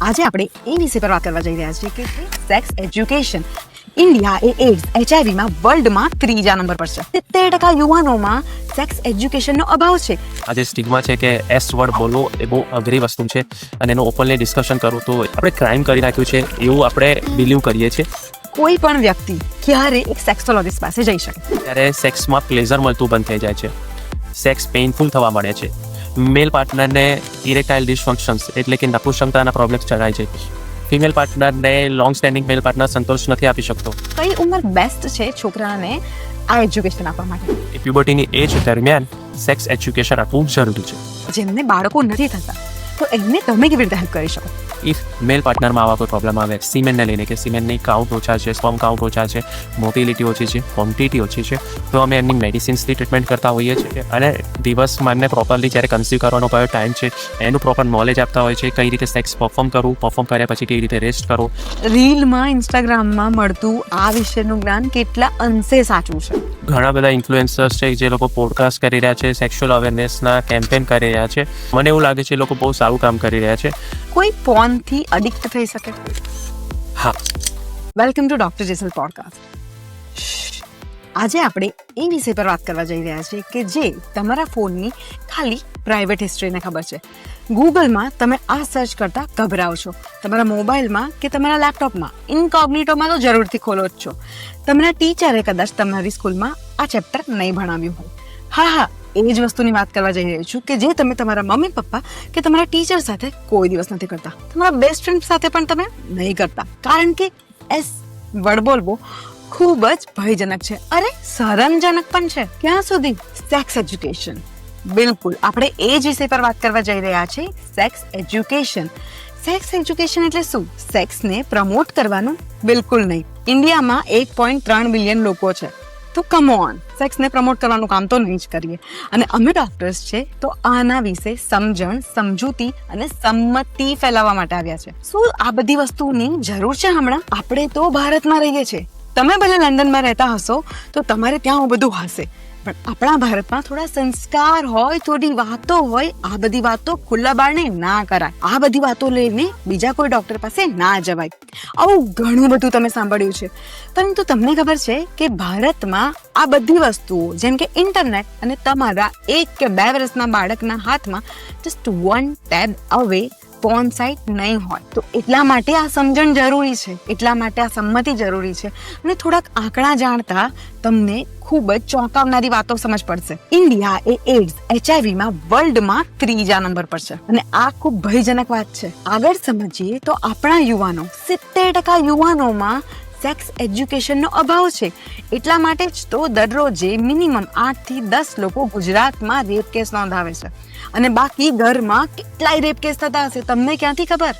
આજે આપણે એ વિશે પર વાત કરવા જઈ રહ્યા છીએ કે સેક્સ એજ્યુકેશન ઇન્ડિયા એ એડ્સ એચઆઈવીમાં વર્લ્ડમાં ત્રીજા નંબર પર છે. સિત્તેર ટકા યુવાનોમાં સેક્સ એજ્યુકેશનનો અભાવ છે. આજે સ્ટિગ્મા છે કે એસ વર્ડ બોલવો એ બહુ અઘરી વસ્તુ છે અને એનું ઓપનલી ડિસ્કશન કરવું તો આપણે ક્રાઇમ કરી નાખ્યું છે એવું આપણે બિલીવ કરીએ છીએ. કોઈ પણ વ્યક્તિ ક્યારે એક સેક્સોલોજિસ્ટ પાસે જઈ શકે. ત્યારે સેક્સમાં પ્લેઝર મળતું બંધ થઈ જાય છે. સેક્સ પેઇનફુલ થવા મળે છે. મેલ પાર્ટનરને ઇરેક્ટાઇલ ડિસફંક્શન્સ એટલે કે નપુંસકતાના પ્રોબ્લેમ્સ જણાય છે. ફિમેલ પાર્ટનરને લોંગ સ્ટેન્ડિંગ મેલ પાર્ટનર સંતોષ નથી આપી શકતો. કઈ ઉંમર બેસ્ટ છે છોકરાને આ એજ્યુકેશન આપવા માટે? એ પ્યુબર્ટીની એજ દરમિયાન સેક્સ એજ્યુકેશન આપવું જરૂરી છે. જેમને બાળકો નથી થતા. તો એમને તમે કેવી રીતે હેલ્પ કરી શકો ઇફ મેલ પાર્ટનરમાં આવા કોઈ પ્રોબ્લેમ આવે સિમેન્ટને લઈને કે સિમેન્ટની કાઉન્ટ ઓછા છે સ્પમ કાઉન્ટ ઓછા છે મોટિલિટી ઓછી છે ક્વોન્ટિટી ઓછી છે તો અમે એમની મેડિસિન્સથી ટ્રીટમેન્ટ કરતા હોઈએ છીએ અને દિવસમાં એમને પ્રોપરલી જ્યારે કન્સ્યુ કરવાનો કયો ટાઈમ છે એનું પ્રોપર નોલેજ આપતા હોય છે કઈ રીતે સેક્સ પરફોર્મ કરવું પરફોર્મ કર્યા પછી કેવી રીતે રેસ્ટ કરવું રીલમાં ઇન્સ્ટાગ્રામમાં મળતું આ વિશેનું જ્ઞાન કેટલા અંશે સાચું છે ઘણા બધા ઇન્ફ્લુએન્સર્સ છે જે લોકો પોડકાસ્ટ કરી રહ્યા છે સેક્સ્યુઅલ અવેરનેસના કેમ્પેન કરી રહ્યા છે મને એવું લાગે છે એ લોકો બહુ સારું કામ કરી રહ્યા છે. કોઈ ફોનથી અડિક્ટ થઈ શકે? હા. Welcome to doctor Jesal podcast આજે આપણે એ વિષય પર વાત કરવા જઈ રહ્યા છીએ કે જે તમારા ફોનની ખાલી પ્રાઇવેટ હિસ્ટ્રીને ખબર છે. ગૂગલમાં તમે આ સર્ચ કરતા ગભરાવ છો. તમારા મોબાઈલમાં કે તમારા લેપટોપમાં ઇનકોગ્નિટોમાં તો જરૂરથી ખોલો જ છો. તમારા ટીચરે કદાચ તમારી સ્કૂલમાં આ ચેપ્ટર નહીં ભણાવ્યું હોય. હા હા. એ જ વસ્તુની વાત કરવા જઈ રહી છું કે જે તમે તમારા મમ્મી, પપ્પા કે તમારા ટીચર સાથે કોઈ દિવસ નથી કરતા. તમારા બેસ્ટ ફ્રેન્ડ સાથે પણ તમે નહીં કરતા. કારણ કે એસ વર્ડ બોલવો ખૂબ જ ભયજનક છે અરે શરમજનક પણ છે. ક્યાં સુધી? સેક્સ એજ્યુકેશન બિલકુલ. આપણે એ જ વિષય પર વાત કરવા જઈ રહ્યા છીએ. સેક્સ એજ્યુકેશન સેક્સ એજ્યુકેશન એટલે શું? સેક્સને પ્રમોટ કરવાનું બિલકુલ નહીં. ઇન્ડિયામાં એક પોઈન્ટ ત્રણ બિલિયન લોકો છે. તો કમ ઓન સેક્સને પ્રમોટ કરવાનું કામ તો નહીં જ કરીએ. અને અમે ડોક્ટર્સ છે, તો આના વિશે સમજણ, સમજૂતી અને સંમતિ ફેલાવવા માટે આવ્યા છે. શું આ બધી વસ્તુની જરૂર છે હમણાં. આપણે તો ભારતમાં રહીએ છીએ. તમે ભલે લંડનમાં રહેતા હશો, તો તમારે ત્યાં બધું હશે. પણ આપણા ભારતમાં થોડા સંસ્કાર હોય, થોડી વાતો હોય, આ બધી વાતો ખુલ્લા બારણે ના કરાય. આ બધી વાતો લઈને બીજા કોઈ ડોક્ટર પાસે ના જવાય. આવું ઘણું બધું તમે સાંભળ્યું છે. પરંતુ તમને ખબર છે કે ભારતમાં આ બધી વસ્તુઓ, જેમ કે ઇન્ટરનેટ અને તમારા એક કે બે વર્ષના બાળકના હાથમાં just one tab away phone sight નહીં હોય. તો એટલા માટે આ સમજણ જરૂરી છે. એટલા માટે આ સંમતિ જરૂરી છે. અને થોડાક આંકડા જાણતા તમને ખૂબ જ ચોંકાવનારી વાતો સમજ પડશે. ઇન્ડિયા એ એડ્સ એચઆઈવીમાં વર્લ્ડમાં ત્રીજા નંબર પર છે. અને આ ખૂબ ભયજનક વાત છે. આગળ સમજીએ તો આપણા યુવાનો, સિત્તેર ટકા યુવાનોમાં સેક્સ એજ્યુકેશનનો અભાવ છે. એટલા માટે જ તો દરરોજે મિનિમમ આઠથી દસ લોકો ગુજરાતમાં રેપ કેસ નોંધાવે છે. અને બાકી ઘરમાં કેટલાય રેપ કેસ થતા હશે, તમને ક્યાંથી ખબર?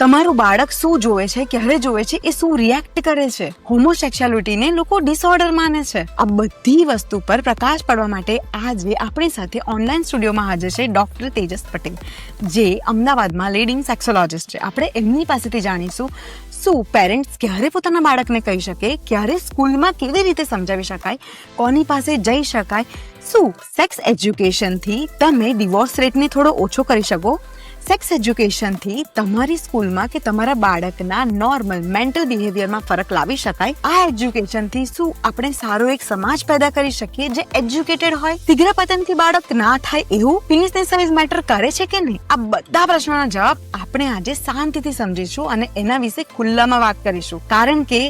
તમારું બાળક શું જોવે છે, ક્યારે જોવે છે, એ શું રિએક્ટ કરે છે? હોમોસેક્સ્યુઆલિટીને લોકો ડિસઓર્ડર માને છે. આ બધી વસ્તુ પર પ્રકાશ પાડવા માટે આજે આપણી સાથે ઓનલાઈન સ્ટુડિયોમાં હાજર છે ડોક્ટર તેજસ પટેલ, જે અમદાવાદમાં લીડિંગ સેક્સોલોજિસ્ટ છે. આપણે એમની પાસેથી જાણીશું શું પેરેન્ટ્સ ક્યારે પોતાના બાળકને કહી શકે, ક્યારે સ્કૂલમાં કેવી રીતે સમજાવી શકાય, કોની પાસે જઈ શકાય, શું સેક્સ એજ્યુકેશનથી તમે ડિવોર્સ રેટને થોડો ઓછો કરી શકો સેક્સ એજ્યુકેશનથી તમારી સ્કૂલમાં કે તમારા બાળકના નોર્મલ મેન્ટલ બિહેવિયરમાં ફરક લાવી શકાય. આ એજ્યુકેશનથી શું આપણે સારો એક સમાજ પેદા કરી શકીએ જે એજ્યુકેટેડ હોય? શીઘ્ર પતનથી બાળક ના થાય એવું પેનિસની સાઇઝ મેટર કરે છે કે નહીં? આ બધા પ્રશ્નોના જવાબ આપણે આજે શાંતિથી સમજીશું અને એના વિશે ખુલ્લામાં વાત કરીશું. કારણ કે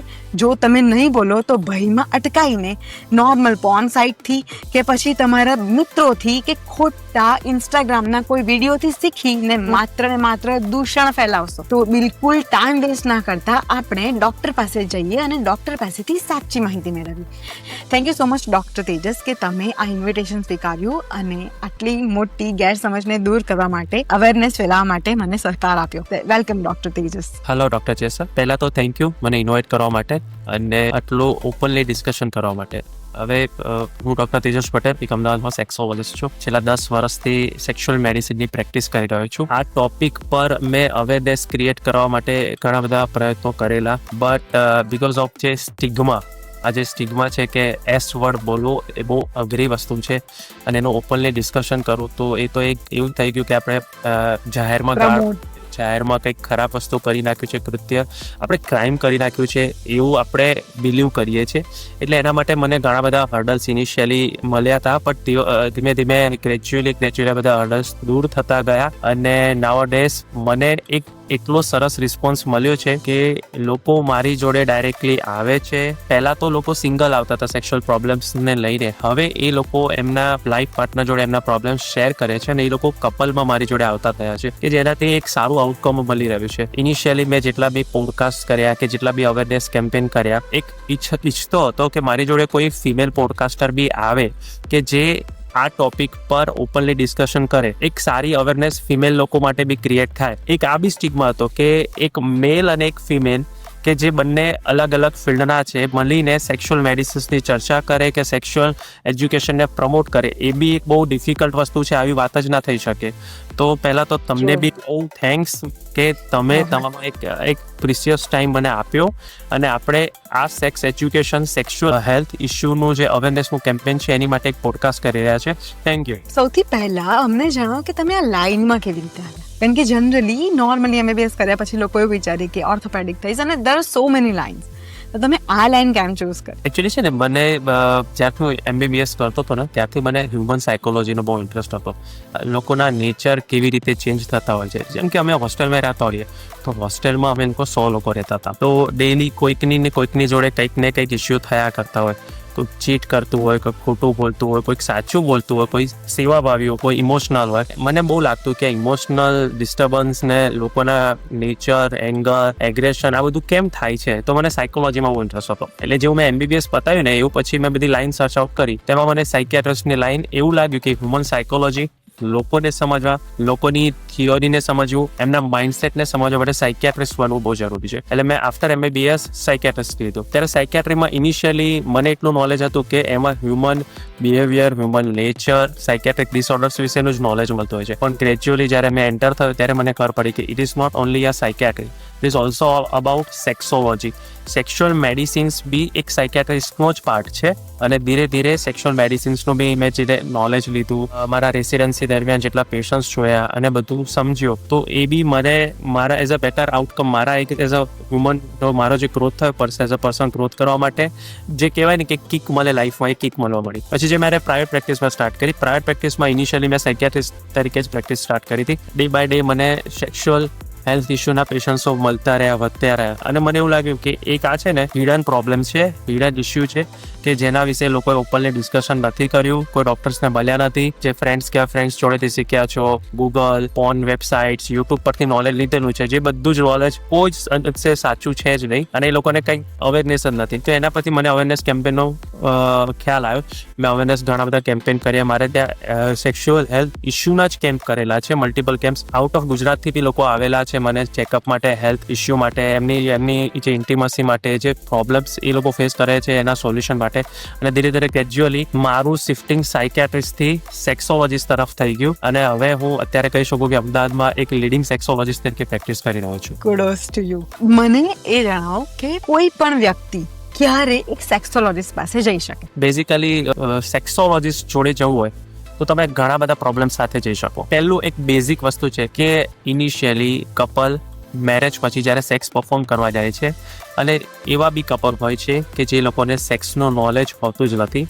જો તમે નહીં બોલો તો ભયમાં અટકાઈને નોર્મલ પોન સાઇટથી કે પછી તમારા મિત્રોથી કે ખોટા ઇન્સ્ટાગ્રામના કોઈ વિડીયોથી શીખીને માત્ર ને માત્ર દૂષણ ફેલાવશો. તો બિલકુલ ટાઈમ વેસ્ટ ના કરતા આપણે ડોક્ટર પાસે જઈએ અને ડોક્ટર પાસેથી સાચી માહિતી મેળવી thank you so much doctor Tejas કે તમે આ ઇન્વિટેશન સ્વીકાર્યું અને આટલી મોટી ગેરસમજને દૂર કરવા માટે અવેરનેસ ફેલાવવા માટે મને સહકાર આપ્યો. Welcome doctor Tejas. Hello doctor ચેસર પહેલાં તો થેન્ક યુ મને ઇન્વાઇટ કરવા માટે અને આટલું ઓપનલી ડિસ્કશન કરવા માટે. હવે હું ડૉક્ટર તેજસ પટેલ, એક અમદાવાદમાં સેક્સોલોજિસ્ટ છું. છેલ્લા દસ વર્ષથી સેક્સ્યુઅલ મેડિસિનની પ્રેક્ટિસ કરી રહ્યો છું. આ ટોપિક પર મેં અવેરનેસ ક્રિએટ કરવા માટે ઘણા બધા પ્રયત્નો કરેલા. બટ બિકોઝ ઓફ જે સ્ટિગ્મા આ જે સ્ટિગ્મા છે કે એસ વર્ડ બોલવો એ બહુ અઘરી વસ્તુ છે અને એનું ઓપનલી ડિસ્કશન કરું તો એ તો એક એવું થઈ ગયું કે આપણે જાહેરમાં જાહેરમાં કંઈક ખરાબ વસ્તુ કરી નાખ્યું છે, કૃત્ય, આપણે ક્રાઇમ કરી નાખ્યું છે, એવું આપણે બિલીવ કરીએ છીએ. એટલે એના માટે મને ઘણા બધા હર્ડલ્સ ઇનિશિયલી મળ્યા હતા તેઓ ધીમે ધીમે ગ્રેજ્યુઅલી ગ્રેજ્યુઅલી બધા હર્ડલ્સ દૂર થતા ગયા. અને નાવ ડેઝ મને એક એટલો સરસ રિસ્પોન્સ મળ્યો છે કે લોકો મારી જોડે ડાયરેક્ટલી આવે છે. પહેલા તો લોકો સિંગલ આવતા હતા સેક્સ્યુઅલ પ્રોબ્લેમ્સને લઈને. હવે એ લોકો એમના લાઈફ પાર્ટનર જોડે એમના પ્રોબ્લેમ્સ શેર કરે છે અને એ લોકો કપલમાં મારી જોડે આવતા થયા છે કે જેનાથી એક સારું આઉટકમ મળી રહ્યું છે. ઇનિશિયલી મેં જેટલા બી પોડકાસ્ટ કર્યા કે જેટલા બી અવેરનેસ કેમ્પેન કર્યા, એક ઈચ્છ ઈચ્છતો હતો કે મારી જોડે કોઈ ફિમેલ પોડકાસ્ટર બી આવે કે જે આ ટોપિક પર ઓપનલી ડિસ્કશન કરે. એક સારી અવેરનેસ ફિમેલ લોકો માટે બી ક્રિએટ થાય. એક આ બી સ્ટિગમાં હતો કે એક મેલ અને એક ફિમેલ કે જે બંને અલગ અલગ ફિલ્ડના છે, મળીને સેક્સ્યુઅલ મેડિસિન્સની ચર્ચા કરે કે સેક્સ્યુઅલ એજ્યુકેશનને પ્રમોટ કરે, એ બી એક બહુ ડિફિકલ્ટ વસ્તુ છે, આવી વાત જ ના થઈ શકે. તો પહેલાં તો તમને બી બહુ થેન્ક્સ કે તમે તમારો એક એક પ્રિસિયસ ટાઈમ મને આપ્યો. અને આપણે આ સેક્સ એજ્યુકેશન સેક્સ્યુઅલ હેલ્થ ઇશ્યુનું જે અવેરનેસનું કેમ્પેન છે એની માટે એક પોડકાસ્ટ કરી રહ્યા છે. થેન્ક યુ સૌથી પહેલા અમને જણાવો કે તમે આ લાઈનમાં કેવી રીતે આવ્યા? કારણ કે જનરલી નોર્મલી એમબીબીએસ કર્યા પછી લોકો એવું વિચારે કે ઓર્થોપેડિક થઈશ અને દર સો મેની લાઇન્સ તો તમે આ લાઈન કેમ ચૂઝ કરી? એકચ્યુઅલી છે ને, મને જ્યારથી હું એમબીબીએસ કરતો હતો ને, ત્યારથી મને હ્યુમન સાયકોલોજીનો બહુ ઇન્ટરેસ્ટ હતો. લોકોના નેચર કેવી રીતે ચેન્જ થતા હોય છે. જેમ કે અમે હોસ્ટેલમાં રહેતા હોઈએ, તો હોસ્ટેલમાં અમે લોકો સો લોકો રહેતા હતા. તો ડેલી કોઈકની ને કોઈકની જોડે કંઈક ને કંઈક ઇસ્યુ થયા કરતા હોય. કોઈક ચીટ કરતું હોય, કોઈ ખોટું બોલતું હોય કોઈક સાચું બોલતું હોય, કોઈ સેવાભાવી હોય, કોઈ ઇમોશનલ હોય. મને બહુ લાગતું કે ઇમોશનલ ડિસ્ટર્બન્સ ને લોકોના નેચર એંગર એગ્રેશન આ બધું કેમ થાય છે? તો મને સાયકોલોજીમાં બહુ ઇન્ટરેસ્ટ હતો એટલે જેવું મેં એમબીબીએસ પતાવ્યું ને, એવું પછી મેં બધી લાઈન સર્ચ આઉટ કરી. તેમાં મને સાયકિયાટ્રિસ્ટની લાઈન એવું લાગ્યું કે હ્યુમન સાયકોલોજી લોકોને સમજવા, લોકોની થિયોરીને સમજવું, એમના માઇન્ડસેટને સમજવા માટે સાયકિયાટ્રિસ્ટ બનવું બહુ જરૂરી છે. એટલે મેં આફ્ટર એમબીબીએસ સાયકિયાટ્રિસ્ટ લીધું. ત્યારે સાયકિયાટ્રીમાં ઇનિશિયલી મને એટલું નોલેજ હતું કે એમાં human behaviour human nature psychiatric disorders વિશેનું જ નોલેજ મળતું હોય છે. પણ ગ્રેજ્યુઅલી જ્યારે મેં એન્ટર થયો ત્યારે મને ખબર પડી કે it is not only a psychiatry is also about sexology sexual medicines બી એક સાયકેટ્રિસ્ટનો જ પાર્ટ છે અને ધીરે ધીરે સેક્સ્યુઅલ મેડિસિન્સનું બી મેં જે નોલેજ લીધું. મારા રેસિડેન્સી દરમિયાન જેટલા પેશન્ટ્સ જોયા અને બધું સમજ્યો, તો એ બી મને મારા એઝ અ બેટર આઉટકમ મારા એક એઝ અ હ્યુમનનો મારો જે ગ્રોથ થયો person as a person growth કરવા માટે, જે કહેવાય ને કે કિક મળે લાઈફમાં એ કિક મળવા મળી. પછી જે મારે પ્રાઇવેટ પ્રેક્ટિસમાં સ્ટાર્ટ કરી પ્રાઇવેટ પ્રેક્ટિસમાં ઇનિશિયલી મેં સાયકેટ્રિસ્ટ તરીકે જ પ્રેક્ટિસ સ્ટાર્ટ કરી હતી. ડે બાય ડે મને સેક્સ્યુઅલ હેલ્થ ઇશ્યુના પેશન્ટ્સો મળતા રહ્યા, વધતા રહ્યા. અને મને એવું લાગ્યું કે એક આ છે ને હિડન પ્રોબ્લેમ છે હિડન ઇશ્યુ છે કે જેના વિશે લોકોએ ઓપનલી ડિસ્કશન નથી કર્યું. કોઈ ડોક્ટર્સને મળ્યા નથી. જે ફ્રેન્ડ્સ કે ફ્રેન્ડ્સ જોડેથી શીખ્યા છો? ગૂગલ ફોન વેબસાઇટ્સ યુટ્યુબ પરથી નોલેજ લીધેલું છે. જે બધું જ નોલેજ કોઈ જ અંશે સાચું છે જ નહીં. અને એ લોકોને કંઈ અવેરનેસ જ નથી. તો એના પરથી મને અવેરનેસ કેમ્પેનનો ખ્યાલ આવ્યો. મેં અવેરનેસ ઘણા બધા કેમ્પેન કર્યા. મારે ત્યાં સેક્સ્યુઅલ હેલ્થ ઇશ્યુના જ કેમ્પ કરેલા છે. મલ્ટિપલ કેમ્પ્સ આઉટ ઓફ ગુજરાતથી બી લોકો આવેલા છે મને ચેકઅપ માટે હેલ્થ ઇસ્યુ માટે એમની એમની જે ઇન્ટિમસી માટે જે પ્રોબ્લેમ્સ એ લોકો ફેસ કરે છે એના સોલ્યુશન માટે. અને ધીરે ધીરે ગ્રેજ્યુઅલી મારું શિફ્ટિંગ સાયકેટ્રિસ્ટથી સેક્સોલોજીસ્ટ તરફ થઈ ગયું. અને હવે હું અત્યારે કહી શકું કે અમદાવાદમાં એક લીડિંગ સેક્સોલોજીસ્ટ તરીકે પ્રેક્ટિસ કરી રહ્યો છું. કુડોસ ટુ યુ મને એ જણાવો કે કોઈ પણ વ્યક્તિ ક્યારે એક સેક્સોલોજીસ્ટ પાસે જઈ શકે? બેઝિકલી સેક્સોલોજીસ્ટ જોડે જવું હોય તો તમે ઘણા બધા પ્રોબ્લેમ સાથે જઈ શકો. પહેલું એક બેઝિક વસ્તુ છે કે ઇનિશિયલી કપલ મેરેજ પછી જ્યારે સેક્સ પરફોર્મ કરવા જાય છે અને એવા બી કપલ હોય છે કે જે લોકોને સેક્સનો નોલેજ હોતું જ નથી,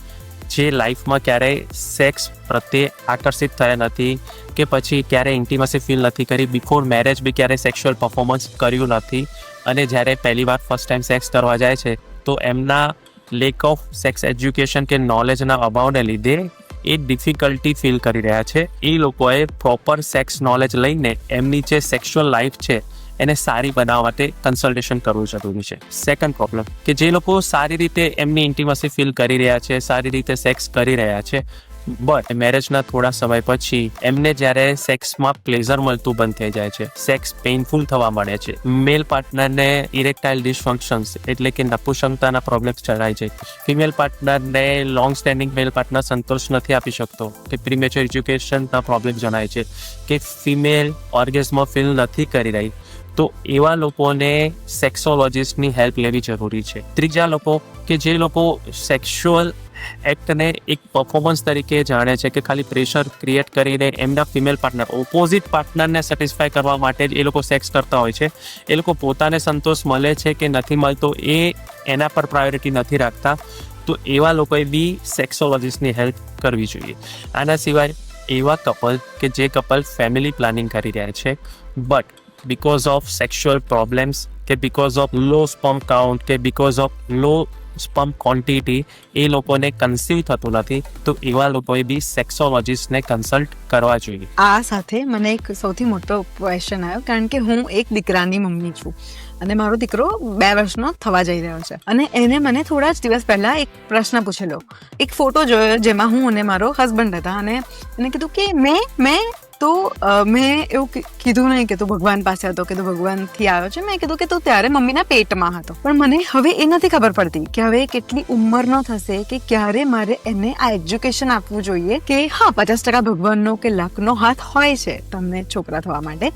જે લાઈફમાં ક્યારેય સેક્સ પ્રત્યે આકર્ષિત થયા નથી કે પછી ક્યારેય ઇન્ટિમસી ફીલ નથી કરી બિફોર મેરેજ બી ક્યારેય સેક્સ્યુઅલ પરફોર્મન્સ કર્યું નથી અને જ્યારે પહેલી વાર ફર્સ્ટ ટાઈમ સેક્સ કરવા જાય છે, તો એમના લેક ઓફ સેક્સ એજ્યુકેશન કે નોલેજના અભાવને લીધે એ ડિફિકલ્ટી ફીલ કરી રહ્યા છે. એ લોકોએ પ્રોપર સેક્સ નોલેજ લઈને એમની જે સેક્સ્યુઅલ લાઈફ છે, એને સારી બનાવવા માટે કન્સલ્ટેશન કરવું જરૂરી છે. સેકન્ડ પ્રોબ્લેમ કે જે લોકો સારી રીતે એમની ઇન્ટિમસી ફીલ કરી રહ્યા છે, સારી રીતે સેક્સ કરી રહ્યા છે બટ મેરેજના થોડા સમય પછી, એમને જ્યારે સેક્સમાં પ્લેઝર મળતું બંધ થઈ જાય છે. સેક્સ પેઇનફુલ થવા માંડે છે. મેલ પાર્ટનરને ઇરેક્ટાઇલ ડિસફંક્શન્સ એટલે કે નપુસંગતાના પ્રોબ્લેમ્સ જણાય છે. ફિમેલ પાર્ટનરને લોંગ સ્ટેન્ડિંગ મેલ પાર્ટનર સંતોષ નથી આપી શકતો. કે પ્રીમેચ્યોર એજ્યુકેશનના પ્રોબ્લેમ જણાય છે. કે ફિમેલ ઓર્ગેઝમાં ફીલ નથી કરી રહી. તો એવા લોકોને સેક્સોલોજિસ્ટની હેલ્પ લેવી જરૂરી છે. ત્રીજા લોકો કે જે લોકો સેક્સ્યુઅલ એક્ટને એક પરફોર્મન્સ તરીકે જાણે છે કે ખાલી પ્રેશર ક્રિએટ કરીને એમના ફિમેલ પાર્ટનર ઓપોઝિટ પાર્ટનરને સેટિસ્ફાય કરવા માટે જ એ લોકો સેક્સ કરતા હોય છે. એ લોકો પોતાને સંતોષ મળે છે કે નથી મળતો એ એના પર પ્રાયોરિટી નથી રાખતા. તો એવા લોકોએ બી સેક્સોલોજીસ્ટની હેલ્પ કરવી જોઈએ. આના સિવાય એવા કપલ કે જે કપલ ફેમિલી પ્લાનિંગ કરી રહ્યા છે but because of sexual problems કે because of low sperm count કે because of low sperm quantity એ લોકોને કન્સીવ થતું નથી. તો એવા લોકોએ બી સેક્સોલોજીસ્ટને કન્સલ્ટ કરવા જોઈએ. આ સાથે મને એક સૌથી મોટો ક્વેશ્ચન આવ્યો, કારણ કે હું એક દીકરાની મમ્મી છું. અને મારો દીકરો બે વર્ષનો થવા જઈ રહ્યો છે. અને એને મને થોડા જ દિવસ પહેલાં એક પ્રશ્ન પૂછેલો. એક ફોટો જોયો, જેમાં હું અને મારો હસબન્ડ હતા અને એને કીધું કે, મેં મેં તો મેં એવું કીધું નહીં કે તું ભગવાન પાસે હતો, કે તું ભગવાનથી આવ્યો છે. મેં કીધું કે તું ત્યારે મમ્મીના પેટમાં હતો. પણ મને હવે એ નથી ખબર પડતી કે હવે કેટલી ઉંમરનો થશે, કે ક્યારે મારે એને આ એજ્યુકેશન આપવું જોઈએ, કે હા, પચાસ ટકા ભગવાનનો કે લકનો હાથ હોય છે તમને છોકરા થવા માટે.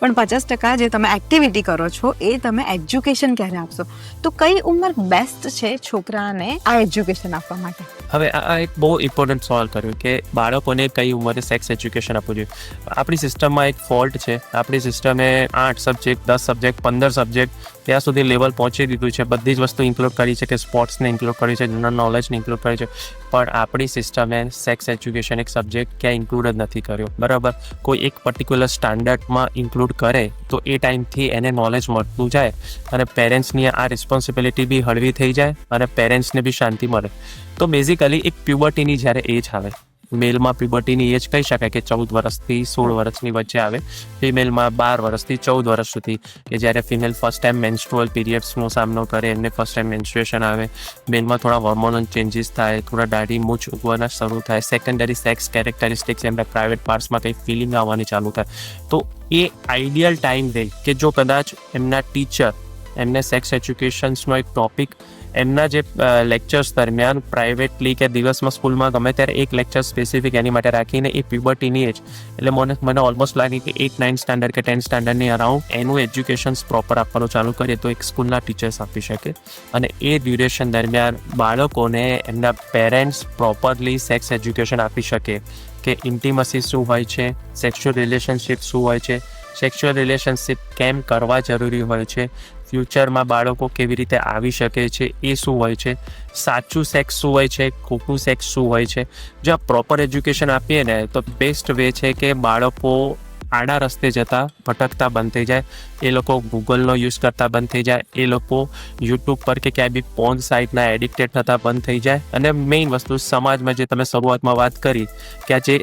પણ પચાસ ટકા જે તમે એક્ટિવિટી કરો છો, એ તમે એજ્યુકેશન ક્યારે આપશો? તો કઈ ઉંમર બેસ્ટ છે છોકરાને આ એજ્યુકેશન આપવા માટે? હવે આ એક બહુ ઇમ્પોર્ટન્ટ સવાલ કર્યો કે બાળકોને કઈ ઉંમરે સેક્સ એજ્યુકેશન આપવું જોઈએ? આપણી સિસ્ટમમાં એક ફોલ્ટ છે. આપણી સિસ્ટમે આઠ સબ્જેક્ટ, દસ સબ્જેક્ટ, પંદર સબ્જેક્ટ ત્યાં સુધી લેવલ પહોંચી દીધું છે. બધી જ વસ્તુ ઇન્ક્લુડ કરી છે કે સ્પોર્ટ્સને ઇન્ક્લુડ કરી છે જનરલ નોલેજને ઇન્ક્લુડ કરી છે. પણ આપણી સિસ્ટમે સેક્સ એજ્યુકેશન એક સબ્જેક્ટ ક્યાં ઇન્ક્લુડ જ નથી કર્યો. બરાબર? કોઈ એક પર્ટિક્યુલર સ્ટાન્ડર્ડમાં ઇન્ક્લુડ કરે તો એ ટાઈમથી એને નોલેજ મળતું જાય અને પેરેન્ટ્સની આ રિસ્પોન્સિબિલિટી બી હળવી થઈ જાય અને પેરેન્ટ્સને બી શાંતિ મળે. તો બેઝિકલી એક પ્યુબર્ટીની જ્યારે એજ આવે મેલમાં પ્યુબર્ટીની એજ કહી શકાય કે ચૌદ વર્ષથી સોળ વર્ષની વચ્ચે આવે. ફિમેલમાં બાર વર્ષથી ચૌદ વર્ષ સુધી કે જ્યારે ફિમેલ ફર્સ્ટ ટાઈમ મેન્સ્ટ્રુઅલ પીરિયડ્સનો સામનો કરે, એમને ફર્સ્ટ ટાઈમ મેન્સ્ટ્રુએશન આવે. મેલમાં થોડા હોર્મોનલ ચેન્જીસ થાય, થોડા દાઢી મૂછ ઉગવાના શરૂ થાય. સેકન્ડરી સેક્સ કેરેક્ટરિસ્ટિક્સ એમના પ્રાઇવેટ પાર્ટ્સમાં કંઈ ફિલિંગ આવવાની ચાલુ થાય. તો એ આઈડિયલ ટાઈમ રહે કે જો કદાચ એમના ટીચર એમને સેક્સ એજ્યુકેશન્સનો એક ટોપિક એમના જે લેક્ચર્સ દરમિયાન પ્રાઇવેટલી કે દિવસમાં સ્કૂલમાં ગમે ત્યારે એક લેક્ચર સ્પેસિફિક એની માટે રાખીને એ પ્યુબર્ટીની એજ એટલે મને મને ઓલમોસ્ટ લાગે કે એટ નાઇન સ્ટાન્ડર્ડ કે ટેન્થ સ્ટાન્ડર્ડની અરાઉન્ડ એનું એજ્યુકેશન્સ પ્રોપર આપવાનું ચાલુ કરીએ તો એક સ્કૂલના ટીચર્સ આપી શકે. અને એ ડ્યુરેશન દરમિયાન બાળકોને એમના પેરેન્ટ્સ પ્રોપરલી સેક્સ એજ્યુકેશન આપી શકે કે ઇન્ટિમસી શું હોય છે સેક્સ્યુઅલ રિલેશનશિપ શું હોય છે સેક્સ્યુઅલ રિલેશનશિપ કેમ કરવા જરૂરી હોય છે ફ્યુચરમાં બાળકો કેવી રીતે આવી શકે છે, એ શું હોય છે, સાચું સેક્સ શું હોય છે, ખોટું સેક્સ શું હોય છે. જો આ પ્રોપર એજ્યુકેશન આપીએ ને, તો બેસ્ટ વે છે કે બાળકો આડા રસ્તે જતા ભટકતા બંધ થઈ જાય. એ લોકો ગૂગલનો યુઝ કરતા બંધ થઈ જાય. એ લોકો યુટ્યુબ પર કે ક્યાંય બી પોન સાઇટના એડિક્ટેડ થતા બંધ થઈ જાય. અને મેઇન વસ્તુ સમાજમાં જે તમે શરૂઆતમાં વાત કરી, કે આ જે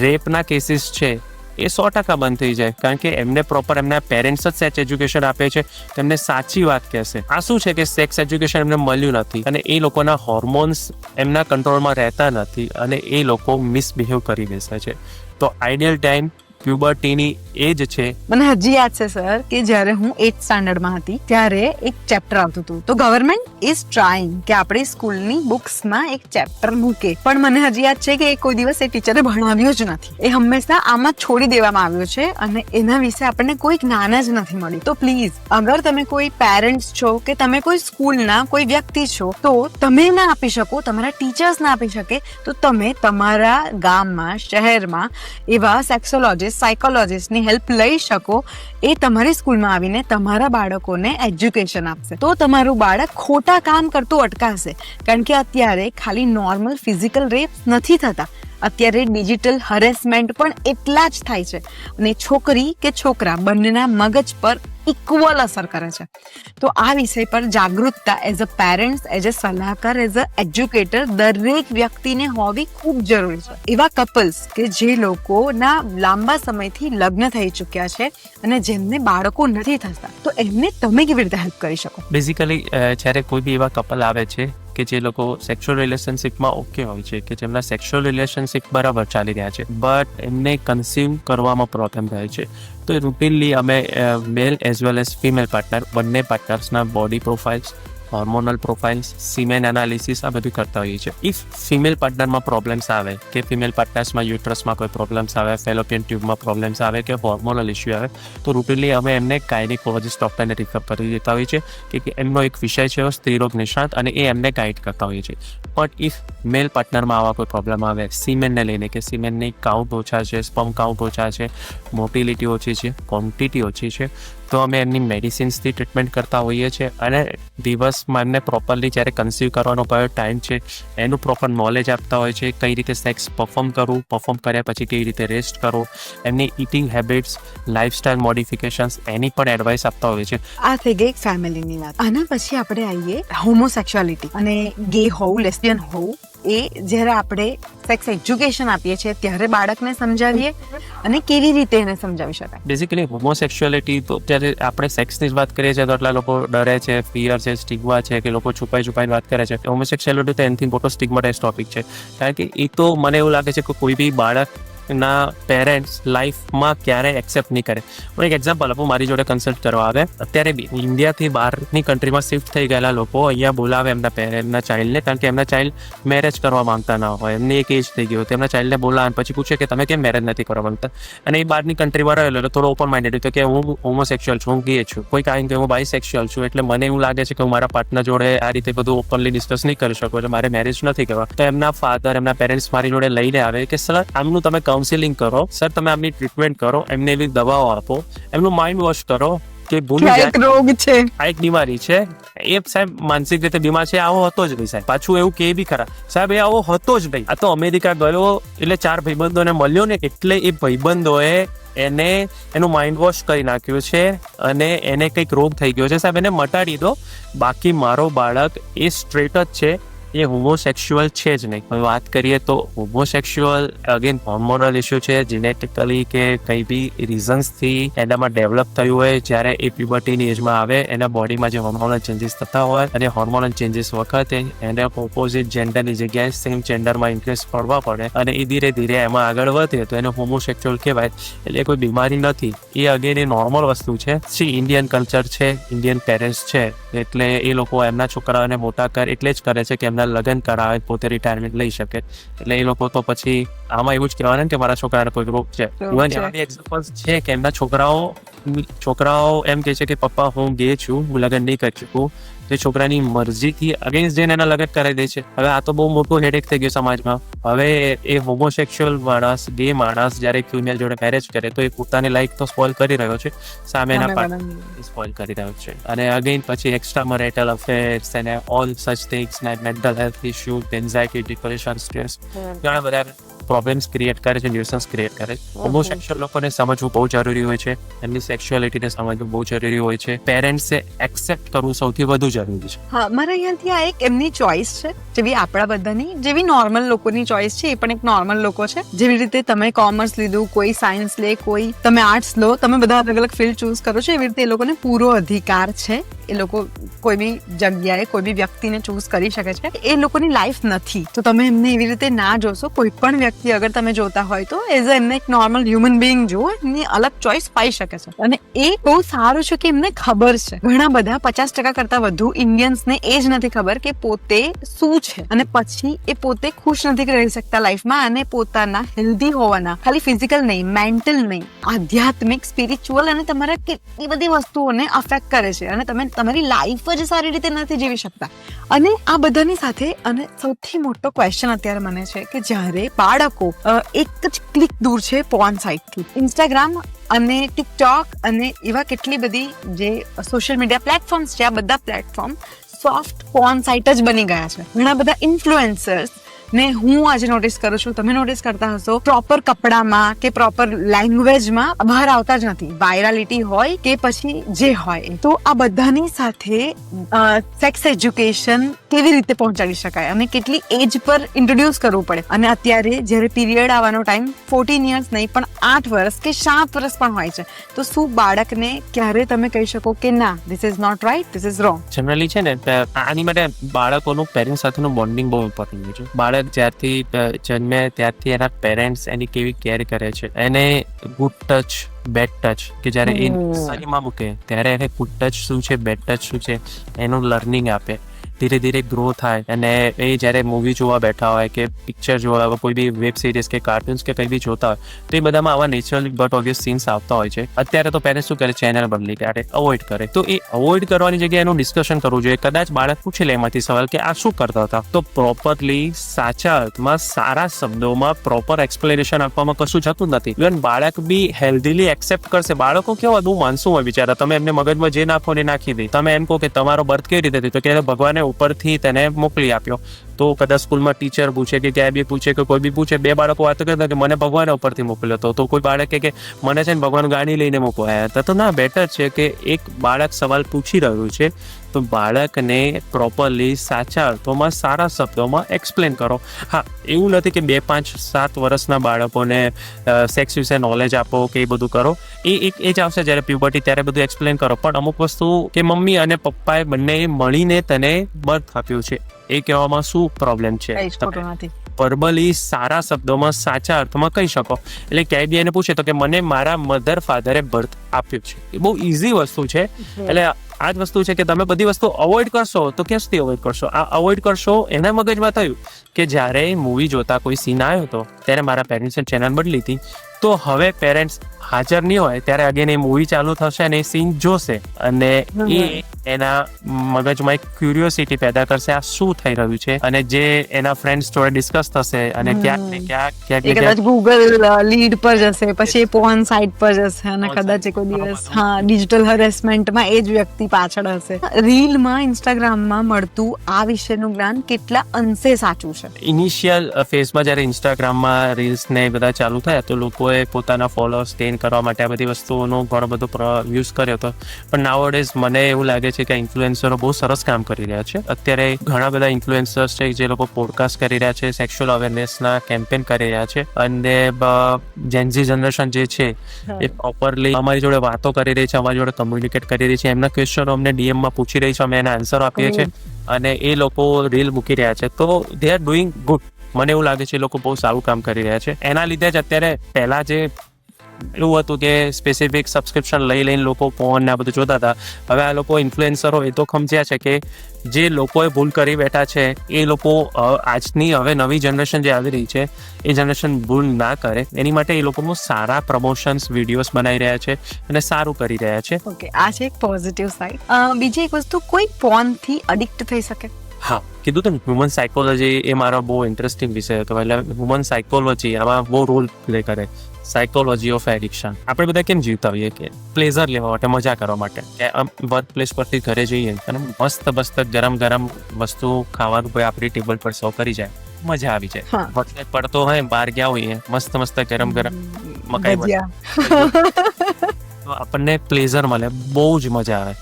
રેપના કેસીસ છે એ સો ટકા બંધ થઈ જાય. કારણ કે એમને પ્રોપર એમના પેરેન્ટ્સ જ સેક્સ એજ્યુકેશન આપે છે. તેમને સાચી વાત કહેશે. આ શું છે કે સેક્સ એજ્યુકેશન એમને મળ્યું નથી? અને એ લોકોના હોર્મોન્સ એમના કંટ્રોલમાં રહેતા નથી. અને એ લોકો મિસબિહેવ કરી બેસે છે. તો આઈડિયલ ટાઈમ પ્યુબર્ટીની એજ છે. મને હજી યાદ છે સર કે જ્યારે હું એટ સ્ટાન્ડર્ડમાં હતી, ત્યારે એક ચેપ્ટર આવતું હતું. તો ગવર્મેન્ટ ઇઝ ટ્રાઇંગ કે આપણી સ્કૂલની બુક્સમાં એક ચેપ્ટર મૂકે. પણ મને હજી યાદ છે કે એ કોઈ દિવસ એ ટીચરે ભણાવ્યો જ નથી. એ હંમેશા આમાં છોડી દેવામાં આવ્યું છે અને એના વિશે આપણને કોઈ જ્ઞાન જ નથી મળ્યું. તો પ્લીઝ અગર તમે કોઈ પેરેન્ટ્સ છો કે તમે કોઈ સ્કૂલના કોઈ વ્યક્તિ છો, તો તમે ના આપી શકો, તમારા ટીચર્સ ના આપી શકે, તો તમે તમારા ગામમાં, શહેરમાં એવા સેક્સોલોજીસ્ટ સાયકોલોજીસ્ટની હેલ્પ લઈ શકો, એ તમારી સ્કૂલમાં આવીને તમારા બાળકોને એજ્યુકેશન આપશે. તો તમારું બાળક ખોટા કામ કરતું અટકાશે. કારણ કે અત્યારે ખાલી નોર્મલ ફિઝિકલ રેપ નથી થતા. અત્યારે ડિજિટલ હરેસમેન્ટ પણ એટલા જ થાય છે. અને છોકરી કે છોકરા બંનેના મગજ પર ઇક્વલ અસર કરે છે તો આ વિષય પર જાગૃતતા as a parents as a સલાહકાર એઝ અ એજ્યુકેટર દરેક વ્યક્તિને હોવી ખૂબ જરૂરી છે એવા કપલ્સ કે જે લોકોના લાંબા સમયથી લગ્ન થઈ ચૂક્યા છે અને જેમને બાળકો નથી થતા તો એમને તમે કેવી રીતે હેલ્પ કરી શકો બેઝિકલી જ્યારે કોઈ બી એવા કપલ આવે છે કે જે લોકો સેક્સ્યુઅલ રિલેશનશિપમાં ઓકે હોય છે કે જેમના સેક્સ્યુઅલ રિલેશનશિપ બરાબર ચાલી રહ્યા છે બટ એમને કન્ઝ્યુમ કરવામાં પ્રોબ્લેમ થાય છે. તો રૂટીનલી અમે male as well as female partner બંને પાર્ટનર્સના body profiles hormonal profiles semen analysis આ બધું કરતા હોઈએ છીએ. ઇફ ફિમેલ પાર્ટનરમાં પ્રોબ્લેમ્સ આવે, કે ફિમેલ પાર્ટનર્સમાં યુટ્રસમાં કોઈ પ્રોબ્લેમ્સ આવે ફેલોપિયન ટ્યુબમાં પ્રોબ્લેમ્સ આવે, કે હોર્મોનલ ઇસ્યુ આવે, તો રૂટીનલી અમે એમને ગાયનિકોલોજીસ્ટ ડૉક્ટરને રિફર કરી દેતા હોઈએ છીએ કે એમનો એક વિષય છે સ્ત્રીરોગ નિષ્ણાત અને એ એમને ગાઈડ કરતા હોઈએ છીએ. બટ ઇફ મેલ પાર્ટનરમાં આવા કોઈ પ્રોબ્લેમ આવે સિમેનને લઈને, કે સિમેનની કાઉન્ટ ઓછા છે સ્પમ કાઉન્ટ ઓછા છે મોટિલિટી ઓછી છે ક્વોન્ટિટી ઓછી છે તો અમે એમની મેડિસિન્સથી ટ્રીટમેન્ટ કરતા હોઈએ છીએ અને દિવસમાં એમને પ્રોપરલી જ્યારે કન્સીવ કરવાનો કયો ટાઈમ છે, એનું પ્રોપર નોલેજ આપતા હોય છે કઈ રીતે સેક્સ પરફોર્મ કરવું પરફોર્મ કર્યા પછી કેવી રીતે રેસ્ટ કરવો, એમની ઇટિંગ હેબિટ્સ લાઇફસ્ટાઇલ મોડિફિકેશન્સ એની પણ એડવાઇસ આપતા હોય છે આ થઈ ગઈ ફેમિલીની વાત. આના પછી આપણે આવીએ હોમોસેક્સ્યુઆલિટી અને ગે હોવું લેસ્બિયન હોવું એ જ્યારે આપણે સેક્સ એજ્યુકેશન આપીએ છીએ, ત્યારે બાળકને સમજાવીએ અને કેવી રીતે એને સમજાવી શકાય. બેઝિકલી હોમોસેક્સ્યુઅલિટી તો અત્યારે આપણે સેક્સની જ વાત કરીએ છીએ, તો એટલા લોકો ડરે છે ફિયર છે સ્ટિગ્મા છે કે લોકો છુપાઈ છુપાઈને વાત કરે છે. હોમોસેક્સ્યુઅલિટી તો એનથી મોટો સ્ટિગ્માટાઇઝ ટોપિક છે. કારણ કે એ તો મને એવું લાગે છે કે કોઈ બી બાળકના પેરેન્ટ્સ લાઈફમાં ક્યારેય એક્સેપ્ટ નહીં કરે. હું એક એક્ઝામ્પલ આપું, મારી જોડે કન્સલ્ટ કરવા આવે. અત્યારે બી ઇન્ડિયાથી બહારની કન્ટ્રીમાં શિફ્ટ થઈ ગયેલા લોકો અહીંયા બોલાવે એમના પેરેન્ટના ચાઇલ્ડને કારણ કે એમના ચાઇલ્ડ મેરેજ કરવા માંગતા ના હોય. એમને એક એજ થઈ ગયો તેમના ચાઇલ્ડને બોલાવે પછી પૂછે કે તમે કેમ મેરેજ નથી કરવા માંગતા? અને એ બહારની કન્ટ્રીમાં રહેલો એટલે થોડો ઓપન માઇન્ડેડ હતો કે હું હોમોસેક્સ્યુઅલ છું, હું ગે છું. કોઈ કારણ કે હું બાયસેક્સ્યુઅલ છું, એટલે મને એવું લાગે છે કે હું મારા પાર્ટનર જોડે આ રીતે બધું ઓપનલી ડિસ્કસ નહીં કરી શકું, એટલે મારે મેરેજ નથી કરવા. તો એમના ફાધર એમના પેરેન્ટ્સ મારી જોડે લઈને આવે કે, સર, આમનું તમે કાઉન્સિલિંગ કરો. સર તમે આમની ટ્રીટમેન્ટ કરો એમને એવી દવાઓ આપો. એમનું માઇન્ડ વોશ કરો કે ભૂલી જાય. રોગ છે. આ એક બીમારી છે. એ સાહેબ માનસિક રીતે બીમાર છે આવો હતો જ નહીં સાહેબ. પાછું એવું કે બી ખરા. સાહેબ એ આવો હતો જ નહીં. આ તો અમેરિકા ગયો એટલે ચાર ભાઈબંધોને મળ્યો ને એટલે એ ભાઈબંધોએ એને એનું માઇન્ડ વોશ કરી નાખ્યું છે અને એને કંઈક રોગ થઈ ગયો છે. સાહેબ એને મટાડી દો. બાકી મારો બાળક એ સ્ટ્રેટ જ છે. એ હોમોસેક્સ્યુઅલ છે જ નહીં. પણ વાત કરીએ તો હોમોસેક્સ્યુઅલ અગેન હોર્મોનલ ઇસ્યુ છે. જીનેટિકલી કે કંઈ બી રીઝન્સથી એનામાં ડેવલપ થયું હોય, જ્યારે એ પ્યુબર્ટીની એજમાં આવે, એના બોડીમાં જે હોર્મોનલ ચેન્જીસ થતા હોય અને હોર્મોનલ ચેન્જીસ વખતે એને ઓપોઝિટ જેન્ડરની જગ્યાએ સેમ જેન્ડરમાં ઇન્ટરેસ્ટ પડવા પડે અને એ ધીરે ધીરે એમાં આગળ વધે તો એને હોમોસેક્સ્યુઅલ કહેવાય. એટલે કોઈ બીમારી નથી. એ અગેન એ નોર્મલ વસ્તુ છે. સી ઇન્ડિયન કલ્ચર છે ઇન્ડિયન પેરેન્ટ્સ છે. એટલે એ લોકો એમના છોકરાઓને મોટા કર, એટલે જ કરે છે કે એમના લગ્ન કરાવે પોતે રિટાયરમેન્ટ લઈ શકે. એટલે એ લોકો તો પછી આમાં એવું જ કહેવાય કે મારા છોકરાને કોઈ રોગ છે. ઇવન એક્ઝામ્પલ્સ છે કે એમના છોકરાઓ છોકરાઓ એમ કહે છે કે પપ્પા હું ગે છું હું લગ્ન નહીં કરી શકું. તે છોકરાની મરજીથી અગેન્સ્ટ જઈને એના લગ્ન કરાવી દે છે. હવે આ તો બહુ મોટું હેડેક થઈ ગયું સમાજમાં. હવે એ હોમોસેક્સ્યુઅલ માણસ ગે માણસ જ્યારે ફિમેલ જોડે મેરેજ કરે તો એ પોતાની લાઈફ તો સ્પોઇલ કરી રહ્યો છે. સામે એના પાર્ટનર સ્પોઇલ કરી રહ્યો છે. અને અગેન પછી એક્સ્ટ્રા મરેટલ અફેર્સ અને ઓલ સચ થિંગ્સ ને mental health issue anxiety depression stress ઘણા બધા પ્રોબ્લેમ્સ ક્રિએટ કરે છે ન્યુસન્સ ક્રિએટ કરે છે. હોમોસેક્સ્યુઅલ લોકોને સમજવું બહુ જરૂરી હોય છે એમની સેક્સ્યુઆલિટીને સમજવું બહુ જરૂરી હોય છે. પેરેન્ટ્સે એક્સેપ્ટ કરવું સૌથી વધુ જરૂરી છે. હા મારા અહીંયાથી આ એક એમની ચોઇસ છે જેવી આપણા બધાની જેવી નોર્મલ લોકોની ચોઇસ છે એ પણ એક નોર્મલ લોકો છે. જેવી રીતે તમે કોમર્સ લીધું કોઈ સાયન્સ લે કોઈ તમે આર્ટ્સ લો તમે બધા અલગ અલગ ફિલ્ડ ચૂઝ કરો છો એવી રીતે એ લોકોને પૂરો અધિકાર છે. એ લોકો કોઈ બી જગ્યાએ કોઈ બી વ્યક્તિને ચૂઝ કરી શકે છે. એ લોકોની લાઈફ નથી. તો તમે એમને એવી રીતે ના જોશો, કોઈ પણ વ્યક્તિ અગર તમે જોતા હોય તો એઝ અ એમને એક નોર્મલ હ્યુમન બિંગ જુઓ, એમની અલગ ચોઇસ પાઈ શકે છે. અને એ બહુ સારું છે કે એમને ખબર છે. ઘણા બધા પચાસ ટકા કરતા વધુ ઇન્ડિયન્સને એ જ નથી ખબર કે પોતે શું છે. અને પછી એ પોતે ખુશ નથી રહી શકતા લાઈફમાં અને પોતાના હેલ્ધી હોવાના. ખાલી ફિઝિકલ નહીં મેન્ટલ નહીં. આધ્યાત્મિક સ્પિરિચ્યુઅલ અને તમારા કેટલી બધી વસ્તુઓને અફેક્ટ કરે છે. અને તમે તમારી લાઈફ જ સારી રીતે નથી જીવી શકતા. અને આ બધાની સાથે અને સૌથી મોટો ક્વેશ્ચન અત્યારે મને છે કે જ્યારે બાળકો એક જ ક્લિક દૂર છે પોન સાઇટથી ઇન્સ્ટાગ્રામ અને ટિકટોક અને એવા કેટલી બધી જે સોશિયલ મીડિયા પ્લેટફોર્મ્સ છે, આ બધા પ્લેટફોર્મ સોફ્ટ પોન સાઇટ જ બની ગયા છે. ઘણા બધા ઇન્ફ્લુએન્સર્સ ને હું આજે નોટિસ કરું છું, તમે નોટિસ કરતા હશો પ્રોપર કપડામાં કે પ્રોપર લેંગ્વેજમાં બહાર આવતા જ નથી. વાયરાલિટી હોય કે પછી જે હોય. તો આ બધાની સાથે સેક્સ એજ્યુકેશન કેવી રીતે પહોંચાડી શકાય અને કેટલી એજ પર ઇન્ટ્રોડ્યુસ કરવું પડે? અને અત્યારે જ્યારે પીરિયડ આવવાનો ટાઈમ ફોર્ટીન યર્સ નહીં, પણ આઠ વર્ષ કે સાત વર્ષ પણ હોય છે. તો શું બાળકને ક્યારે તમે કહી શકો કે ના this is not right this is wrong generally છે ને આની માટે બાળકોનું પેરેન્ટ સાથેનું બોન્ડિંગ બહુ ઇમ્પોર્ટન્ટ છે. બાળક બાળક જ્યારથી જન્મે ત્યારથી એના પેરેન્ટ્સ એની કેવી કેર કરે છે એને ગુડ ટચ બેડ ટચ કે જ્યારે એ. નર્સરીમાં મૂકે ત્યારે એને ગુડ ટચ શું છે બેડ ટચ શું છે એનું લર્નિંગ આપે ધીરે ધીરે ગ્રો થાય. અને એ જ્યારે મૂવી જોવા બેઠા હોય કે પિક્ચર જોવા હોય, કોઈ બી વેબ સિરીઝ કે કાર્ટૂન્સ કે કંઈ બી જોતા હોય, તો એ બધામાં આવા નેચરલ બટ ઓબ્વિયસ સીન્સ આવતા હોય છે. અત્યારે તો પેરેન્ટ્સ શું કરે? ચેનલ બદલી કાઢે અવોઇડ કરે. તો એ અવોઇડ કરવાની જગ્યાએ એનું ડિસ્કશન કરવું જોઈએ. કદાચ બાળક પૂછી લે એમાંથી સવાલ કે આ શું કરતા હતા? તો પ્રોપરલી સાચા અર્થમાં સારા શબ્દોમાં પ્રોપર એક્સપ્લેનેશન આપવામાં કશું જતું નથી. ઇવન બાળક બી હેલ્ધીલી એક્સેપ્ટ કરશે. બાળકો કેવા, બહુ માનસું હોય બિચારા. તમે એમને મગજમાં જે નાખો ને નાખી દે. તમે એમ કહો કે તમારો બર્થ કેવી રીતે થયો? તો કે ભગવાને ઉપરથી તેને મોકલી આપ્યો. તો કદાચ સ્કૂલમાં ટીચર પૂછે કે ક્યાંય બી પૂછે કે કોઈ બી પૂછે, બે બાળકો વાત કરતા કે મને ભગવાન ઉપરથી મોકલ્યો હતો. તો કોઈ બાળક કે મને છે ને ભગવાન ગાડી લઈને મોકવાયા હતા. તો ના, બેટર છે કે એક બાળક સવાલ પૂછી રહ્યું છે તો બાળકને પ્રોપરલી સાચા અર્થોમાં, સારા શબ્દોમાં એક્સપ્લેન કરો. હા, એવું નથી કે બે, પાંચ, સાત વર્ષના બાળકોને સેક્સ વિશે નોલેજ આપો કે એ બધું કરો. એ એક, એ જ આવશે જ્યારે પ્યુબર્ટી ત્યારે બધું એક્સપ્લેન કરો. પણ અમુક વસ્તુ કે મમ્મી અને પપ્પાએ બંને મળીને તને બર્થ આપ્યું છે. એ કહેવામાં શું પ્રોબ્લેમ છે? વર્બલી સારા શબ્દોમાં સાચા અર્થમાં કહી શકો. એટલે ક્યાંય બી એને પૂછે તો કે મને મારા મધર ફાધરે બર્થ આપ્યું છે. એ બહુ ઇઝી વસ્તુ છે. એટલે આ જ વસ્તુ છે કે તમે બધી વસ્તુ અવોઇડ કરશો તો ક્યાં સુધી અવોઇડ કરશો? આ અવોઇડ કરશો એના મગજમાં થયું કે જ્યારે મૂવી જોતા કોઈ સીન આવ્યો હતો ત્યારે મારા પેરેન્ટ્સે ચેનલ બદલી હતી. તો હવે પેરેન્ટ્સ હાજર નહીં હોય ત્યારે અગેન એ મૂવી ચાલુ થશે અને એ સીન જોશે. અને એ એના મગજમાં એક ક્યુરિયોસિટી પેદા કરશે આ શું થઈ રહ્યું છે અને જે એના ફ્રેન્ડ્સ જોડે ડિસ્કસ થશે અને ક્યાંક ને ક્યાંક ક્યાંક કદાચ ગૂગલ લીડ પર જશે પછી પોન સાઇટ પર જશે અને કદાચ કોઈ દિવસ હા ડિજિટલ હરેસમેન્ટમાં એ જ વ્યક્તિ પાછળ હશે. રીલમાં ઇન્સ્ટાગ્રામમાં મળતું આ વિશેનું જ્ઞાન કેટલા અંશે સાચું છે? ઇનિશિયલ ફેઝમાં જ્યારે ઇન્સ્ટાગ્રામમાં રીલ્સ ને બધા ચાલુ થયા તો લોકોએ પોતાના ફોલોઅર્સ ગેઇન કરવા માટે આ બધી વસ્તુઓનો ઘણો બધો યુઝ કર્યો હતો પણ નાવડેઝ મને એવું લાગે છે કે ઇન્ફ્લુએન્સરો બહુ સરસ કામ કરી રહ્યા છે. અત્યારે ઘણા બધા ઇન્ફ્લુએન્સર્સ છે જે લોકો પોડકાસ્ટ કરી રહ્યા છે સેક્સ્યુઅલ અવેરનેસના કેમ્પેન કરી રહ્યા છે. અને જેન્ઝી જનરેશન જે છે એ પ્રોપરલી અમારી જોડે વાતો કરી રહી છે અમારી જોડે કમ્યુનિકેટ કરી રહી છે. એમના ક્વેશ્ચનો અમને ડીએમમાં પૂછી રહી છે અમે એના આન્સરો આપીએ છીએ. અને એ લોકો રીલ મૂકી રહ્યા છે. તો દે આર ડુઈંગ ગુડ મને એવું લાગે છે એ લોકો બહુ સારું કામ કરી રહ્યા છે. એના લીધે જ અત્યારે પહેલા જે એવું હતું કે સ્પેસિફિક સબસ્ક્રિપ્શન લઈ લઈને લોકો ફોન ને આ બધું જોતા હતા. હવે આ લોકો ઇન્ફ્લુએન્સરો એ તો ખમજ્યા છે કે જે લોકોએ ભૂલ કરી બેઠા છે એ લોકો આજની હવે નવી જનરેશન જે આવી રહી છે એ જનરેશન ભૂલ ના કરે. એની માટે એ લોકો સારા પ્રમોશન્સ વિડીયોઝ બનાવી રહ્યા છે અને સારું કરી રહ્યા છે. ઓકે આ છે એક પોઝિટિવ સાઈડ બીજી એક વસ્તુ કોઈ પોનથી અડિક્ટ થઈ શકે? હા કીધું તો હ્યુમન સાયકોલોજી એ મારો બહુ ઇન્ટરેસ્ટિંગ વિષય હતો. એટલે હ્યુમન સાયકોલોજી આમાં બહુ રોલ પ્લે કરે. સાયકોલોજી ઓફ એડિક્શન આપણે બધા કેમ જીવતા હોઈએ કે પ્લેઝર લેવા માટે મજા કરવા માટે? કે આમ વર્ક પ્લેસ પરથી ઘરે જઈએ અને મસ્ત મસ્ત ગરમ ગરમ વસ્તુ ખાવાનું કોઈ આપણી ટેબલ પર સર્વ કરી જાય મજા આવી જાય. વરસાદ પડતો હોય બહાર ગયા હોઈએ મસ્ત મસ્ત ગરમ ગરમ મકાઈ. આપણને પ્લેઝર મળે બહુ જ મજા આવે.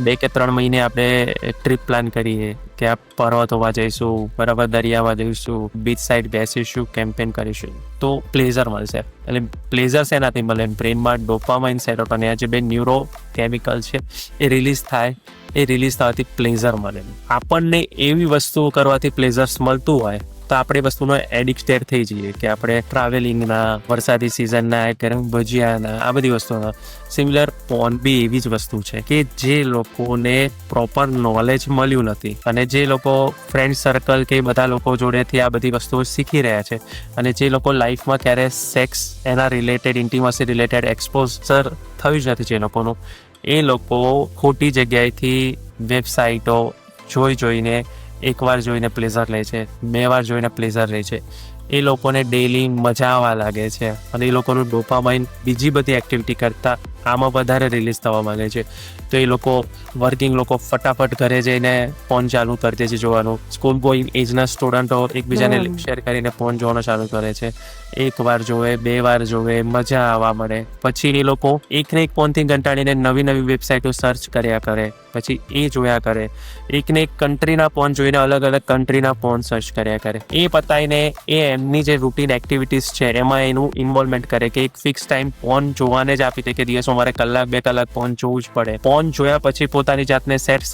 બે કે ત્રણ મહિને આપણે ટ્રીપ પ્લાન કરીએ કે આ પર્વત હોવા જઈશું બરાબર દરિયામાં જઈશું બીચ સાઈડ બેસીશું કેમ્પેન કરીશું. તો પ્લેઝર મળશે. એટલે પ્લેઝર શેનાથી મળે? બ્રેનમાં ડોપામાઇન સેરોટોનિન આ જે બે ન્યુરો કેમિકલ છે, એ રિલીઝ થાય, એ રિલીઝ થવાથી પ્લેઝર મળે. આપણને એવી વસ્તુઓ કરવાથી પ્લેઝર્સ મળતું હોય તો આપણે વસ્તુનો એડિક્ટેડ થઈ જઈએ કે આપણે ટ્રાવેલિંગના વરસાદી સિઝનના ગરમ ભજીયાના, આ બધી વસ્તુના સિમિલર પોન બી એવી જ વસ્તુ છે કે જે લોકોને પ્રોપર નોલેજ મળ્યું નથી અને જે લોકો ફ્રેન્ડ સર્કલ કે બધા લોકો જોડેથી આ બધી વસ્તુઓ શીખી રહ્યા છે અને જે લોકો લાઈફમાં ક્યારે સેક્સ એના રિલેટેડ ઇન્ટિમસી રિલેટેડ એક્સપોઝર થયું જ નથી જે લોકોનું, એ લોકો ખોટી જગ્યાએથી વેબસાઇટો જોઈ જોઈને એકવાર જોઈને પ્લેઝર લે છે બે વાર જોઈને પ્લેઝર લે છે. એ લોકોને ડેલી મજા આવવા લાગે છે. અને એ લોકોનું ડોપામાઇન બીજી બધી એક્ટિવિટી કરતાં આમાં વધારે રિલીઝ થવા માંગે છે. તો એ લોકો વર્કિંગ લોકો ફટાફટ ઘરે જઈને ફોન ચાલુ કરી દે છે જોવાનું. સ્કૂલ ગોઈંગ એજના સ્ટુડન્ટો એકબીજાને. શેર કરીને ફોન જોવાનું ચાલુ કરે છે. એક વાર જોવે બે વાર જોવે મજા આવવા મળે પછી એ લોકો એકને એક ફોનથી કંટાળીને નવી નવી વેબસાઇટો સર્ચ કર્યા કરે. પછી એ જોયા કરે. એકને એક કન્ટ્રીના ફોન જોઈને અલગ અલગ કન્ટ્રીના ફોન સર્ચ કર્યા કરે. એ પતાવીને એ એમની જે રૂટીન એક્ટિવિટીઝ છે, એમાં એનું ઇન્વોલ્વમેન્ટ કરે કે એક ફિક્સ ટાઈમ ફોન જોવાને જ આપી દે કે દિવસમાં મારે કલાક, બે કલાક ફોન જોવું જ પડે. ફોન જોયા પછી પોતાની જાતને સેલ્ફ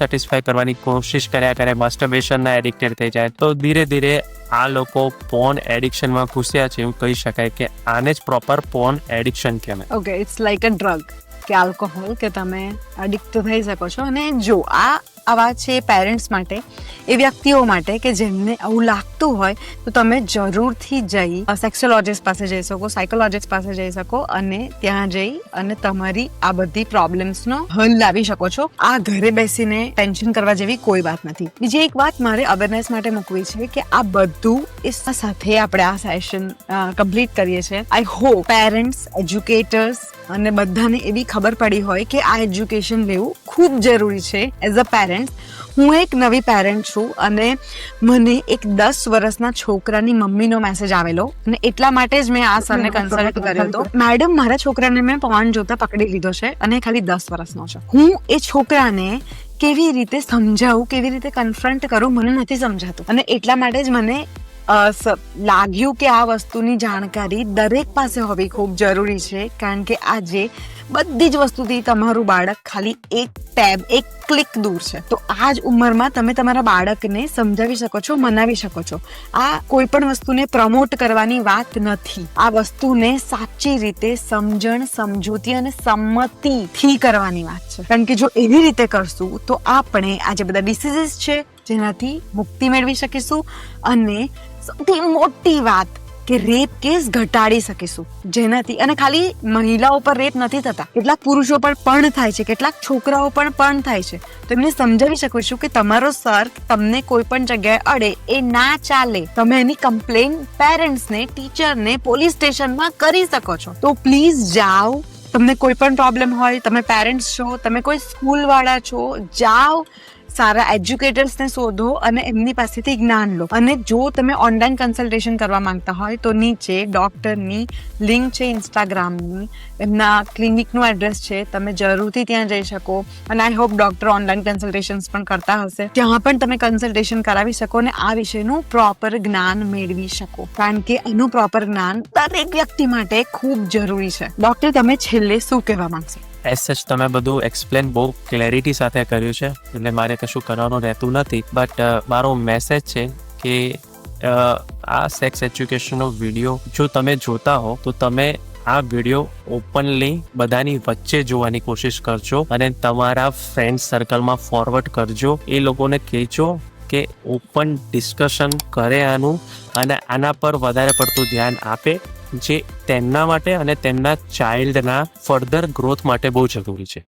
સેટિસ્ફાય કરવાની કોશિશ કર્યા કરે માસ્ટરબેશનના એડિક્ટેડ થઈ જાય. તો ધીરે ધીરે આ લોકો ફોન એડિક્શનમાં ઘૂસ્યા છે એવું કહી શકાય કે આને જ પ્રોપર ફોન એડિક્શન કહેવાય. Okay it's like a drug કે આલ્કોહોલ કે તમે એડિક્ટ થઈ શકો છો. અને જો આ આવા છે પેરેન્ટ્સ માટે, એ વ્યક્તિઓ માટે કે જેમને આવું લાગતું હોય, તો તમે જરૂરથી જઈ સેક્સોલોજીસ્ટ પાસે જઈ શકો સાયકોલોજીસ્ટ પાસે જઈ શકો અને ત્યાં જઈ અને તમારી આ બધી પ્રોબ્લેમ્સનો હલ લાવી શકો છો. આ ઘરે બેસીને ટેન્શન કરવા જેવી કોઈ વાત નથી. બીજી એક વાત મારે અવેરનેસ માટે મૂકવી છે કે આ બધું એ સાથે આપણે આ સેશન કમ્પ્લીટ કરીએ છીએ. આઈ હોપ પેરેન્ટ્સ એજ્યુકેટર્સ અને બધાને એવી ખબર પડી હોય કે આ એજ્યુકેશન લેવું ખૂબ જરૂરી છે એઝ અ પેરેન્ટ. હું એક નવી પેરેન્ટ છું અને મને એક દસ વર્ષના છોકરાની મમ્મીનો મેસેજ આવેલો અને એટલા માટે જ મેં આ સરને કન્સલ્ટ કર્યો હતો. મેડમ, મારા છોકરાને મેં પવન જોતા પકડી લીધો છે અને ખાલી દસ વર્ષનો છે. હું એ છોકરાને કેવી રીતે સમજાવું, કેવી રીતે કન્ફ્રન્ટ કરું મને નથી સમજાતું. અને એટલા માટે જ મને લાગ્યું કે આ વસ્તુની જાણકારી દરેક પાસે હોવી ખૂબ જરૂરી છે, કારણ કે આજે બધી જ વસ્તુથી તમારું બાળક ખાલી એક ટેબ, એક ક્લિક દૂર છે. તો આ જ ઉંમરમાં તમે તમારા બાળકને સમજાવી શકો છો, મનાવી શકો છો. આ કોઈ પણ વસ્તુને પ્રમોટ કરવાની વાત નથી. આ વસ્તુને સાચી રીતે સમજણ, સમજૂતી અને સંમતિથી કરવાની વાત છે. કારણ કે જો એવી રીતે કરશું, તો આપણે આ જે બધા ડિસીઝીસ છે, જેનાથી મુક્તિ મેળવી શકીશું અને સૌથી મોટી વાત કે રેપ કેસ ઘટાડી શકીશું. જેનાથી અને ખાલી મહિલાઓ પર રેપ નથી થતા, કેટલાક પુરુષો પર પણ થાય છે, કેટલાક છોકરાઓ પણ પણ થાય છે. તો એમને સમજાવી શકું છું કે તમારો સર તમને કોઈ પણ જગ્યાએ અડે, એ ના ચાલે. તમે એની કમ્પ્લેન પેરેન્ટ્સને ટીચરને પોલીસ સ્ટેશનમાં કરી શકો છો. તો પ્લીઝ જાઓ. તમને કોઈ પણ પ્રોબ્લેમ હોય, તમે પેરેન્ટ્સ છો, તમે કોઈ સ્કૂલ વાળા છો, જાઓ. સારા એજ્યુકેટર્સને શોધો અને એમની પાસેથી જ્ઞાન લો. અને જો તમે ઓનલાઈન કન્સલ્ટેશન કરવા માંગતા હોય, તો નીચે ડૉક્ટરની લિંક છે ઇન્સ્ટાગ્રામની એમના ક્લિનિકનું એડ્રેસ છે. તમે જરૂરથી ત્યાં જઈ શકો. અને I hope doctor online consultations પણ કરતા હશે. ત્યાં પણ તમે કન્સલ્ટેશન કરાવી શકો અને આ વિશેનું પ્રોપર જ્ઞાન મેળવી શકો. કારણ કે એનું પ્રોપર જ્ઞાન દરેક વ્યક્તિ માટે ખૂબ જરૂરી છે. ડૉક્ટર તમે છેલ્લે શું કહેવા માંગશો? એઝ સચ તમે બધું એક્સપ્લેન બહુ ક્લેરિટી સાથે કર્યું છે. એટલે મારે કશું કરવાનું રહેતું નથી. બટ મારો મેસેજ છે કે આ સેક્સ એજ્યુકેશનનો વીડિયો જો તમે જોતા હો, તો તમે આ વીડિયો ઓપનલી બધાની વચ્ચે જોવાની કોશિશ કરજો અને તમારા ફ્રેન્ડ સર્કલમાં ફોરવર્ડ કરજો. એ લોકોને કહેજો કે ઓપન ડિસ્કશન કરે આનું અને આના પર વધારે પડતું ધ્યાન આપે. જે તેમના માટે અને તેમના ચાઇલ્ડના ફર્ધર ગ્રોથ માટે બહુ જરૂરી છે.